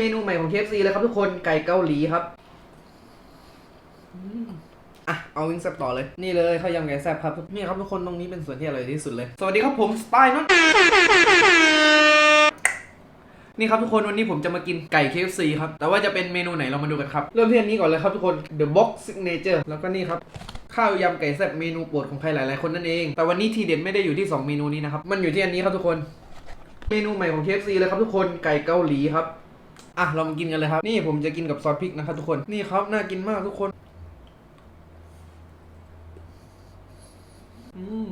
เมนูใหม่ของ KFC เลยครับทุกคนไก่เกาหลีครับอะเอาวิงแซบต่อเลย นี่เลยข้าวยำไก่แซบครับนี่ครับทุกคนตรงนี้เป็นส่วนที่อร่อยที่สุดเลย สวัสดีครับผมสไตล์น็อตนี่ครับทุกคนวันนี้ผมจะมากินไก่ KFC ครับ แต่ว่าจะเป็นเมนูไหนเรามาดูกันครับ เริ่มที่อันนี้ก่อนเลยครับทุกคน The Box Signature แล้วก็นี่ครับข้าวยำไก่แซ่บเมนูโปรดของใครหลาย ๆ คนนั่นเอง แต่วันนี้ทีเด็ดไม่ได้อยู่ที่ 2 เมนูนี้นะครับ มันอยู่ที่อันนี้ครับทุกคน เมนูใหม่ของ KFC เลยครับทุกคน ไก่เกาหลีครับ อะเรามากินกันเลยครับ นี่ผมจะกินกับซอสพริกนะครับทุกคน นี่ครับน่ากินมากทุกคน อืม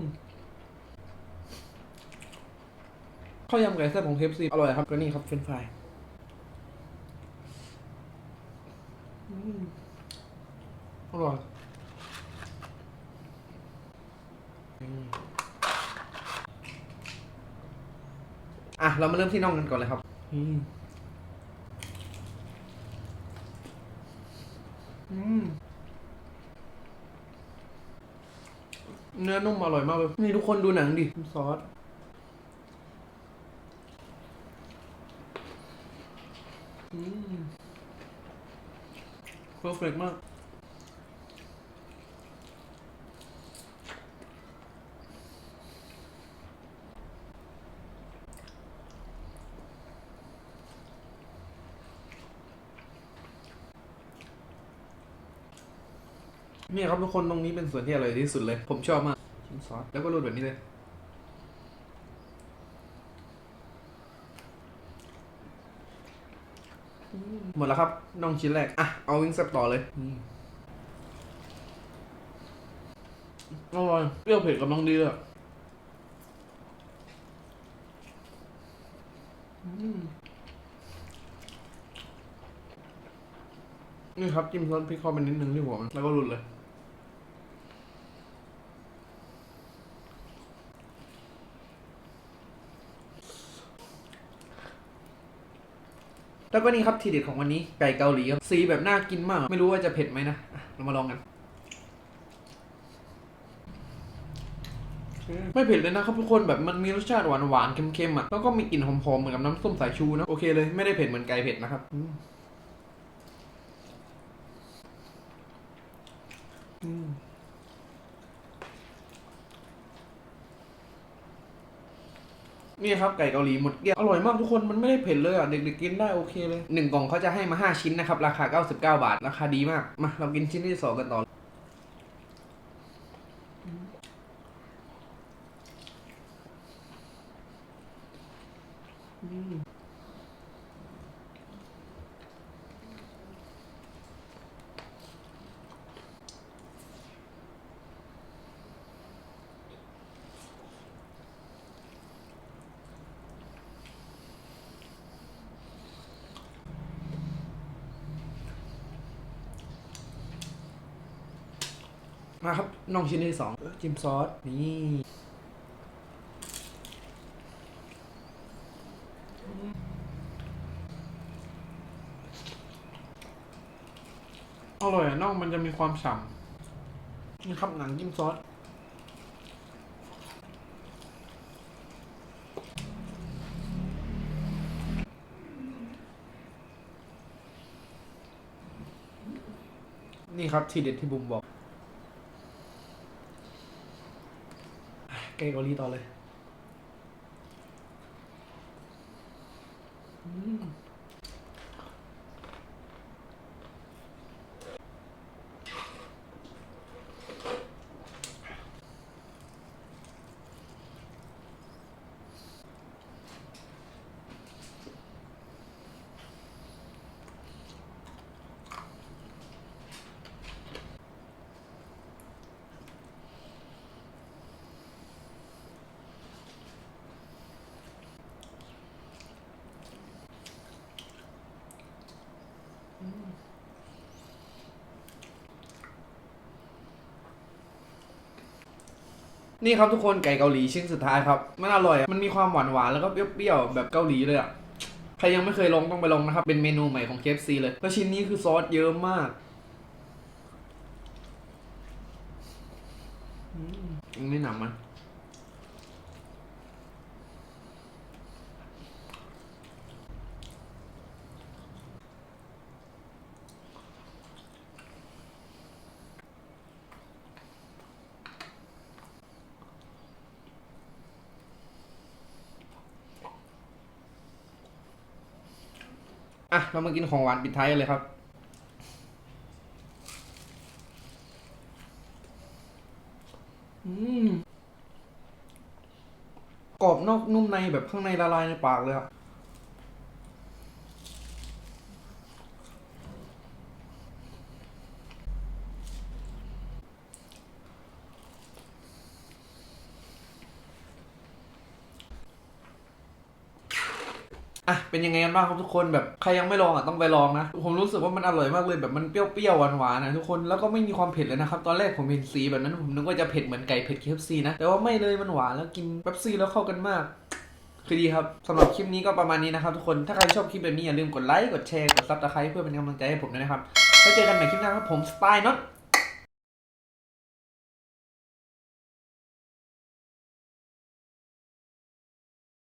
ข้าวยำไก่แซ่บของ KFC อร่อยครับก็นี่ครับเฟรนฟรายอืมอร่อยอะ เรามาเริ่มที่น่องกันก่อนเลยครับ อืม อืมเนื้อนุ่มอร่อยมากเลย นี่ทุกคนดูหนังดิซอสอืมเพอร์เฟกมาก นี่ครับทุกคนตรงนี้เป็นส่วนที่อร่อยที่สุดเลย ผมชอบมากชิ้นซอสแล้วก็รูดแบบนี้เลยหมดแล้วครับน้องชิ้นแรก อะ เอาวิงแซบต่อเลยอร่อยเปรี้ยวเผ็ดกำลังดีเลยนี่ครับจิ้มซอสพริกเข้าไปนิดนึงที่หัวมันแล้วก็รุนเลย แล้วก็นี่ครับทีเด็ดของวันนี้ไก่เกาหลีครับสีแบบน่ากินมาก ไม่รู้ว่าจะเผ็ดไหมนะเรามาลองกัน ไม่เผ็ดเลยนะครับทุกคนแบบมันมีรสชาติหวานหวานเค็มๆอะแล้วก็มีกลิ่นหอมๆเหมือนกับน้ำส้มสายชูนะโอเคเลยไม่ได้เผ็ดเหมือนไก่เผ็ดนะครับอืมอืม นี่ครับไก่เกาหลีหมดเกลี้ยงอร่อยมากทุกคนมันไม่ได้เผ็ดเลยอะเด็กๆกินได้โอเคเลยหนึ่งกล่องเขาจะให้มาห้าชิ้นนะครับราคา 99 บาท ราคาดีมากมาเรากินชิ้นที่สองกันต่อมาครับน้องชิ้นที่สองจิ้มซอส นี่อร่อยอะน่องมันจะมีความฉ่ำนี่ครับหนังจิ้มซอสนี่ครับทีเด็ดที่บุมบอก ไก่เกาหลีต่อเลย อืม นี่ครับทุกคนไก่เกาหลีชิ้นสุดท้ายครับมันอร่อยมันมีความหวานหวานๆแล้วก็เปรี้ยวๆแบบเกาหลีเลยอะใครยังไม่เคยลองต้องไปลองนะครับ เป็นเมนูใหม่ของ KFC เลยแล้วชิ้นนี้คือซอสเยอะมากยังไม่หนักมัน อะ เรามากินของหวานปิดท้ายกันเลยครับ อืม กรอบนอกนุ่มในแบบข้างในละลายในปากเลยครับ อะเป็นยังไงกันบ้างครับทุกคนแบบใครยังไม่ลองอะต้องไปลองนะผมรู้สึกว่ามันอร่อยมากเลยแบบมันเปรี้ยวๆหวานๆนะทุกคนแล้วก็ไม่มีความเผ็ดเลยนะครับตอนแรกผมเห็นสีแบบนั้นผมนึกว่าจะเผ็ดเหมือนไก่เผ็ด KFC นะแต่ว่าไม่เลยมันหวานแล้วกินเป๊ปซี่แล้วเข้ากันมากคือดีครับสำหรับคลิปนี้ก็ประมาณนี้นะครับทุกคนถ้าใครชอบคลิปแบบนี้อย่าลืมกดไลค์กดแชร์กดซับสไครต์เพื่อเป็นกำลังใจให้ผมด้วยนะครับแล้วเจอกันใหม่คลิปหน้าครับผมสไปายน็อต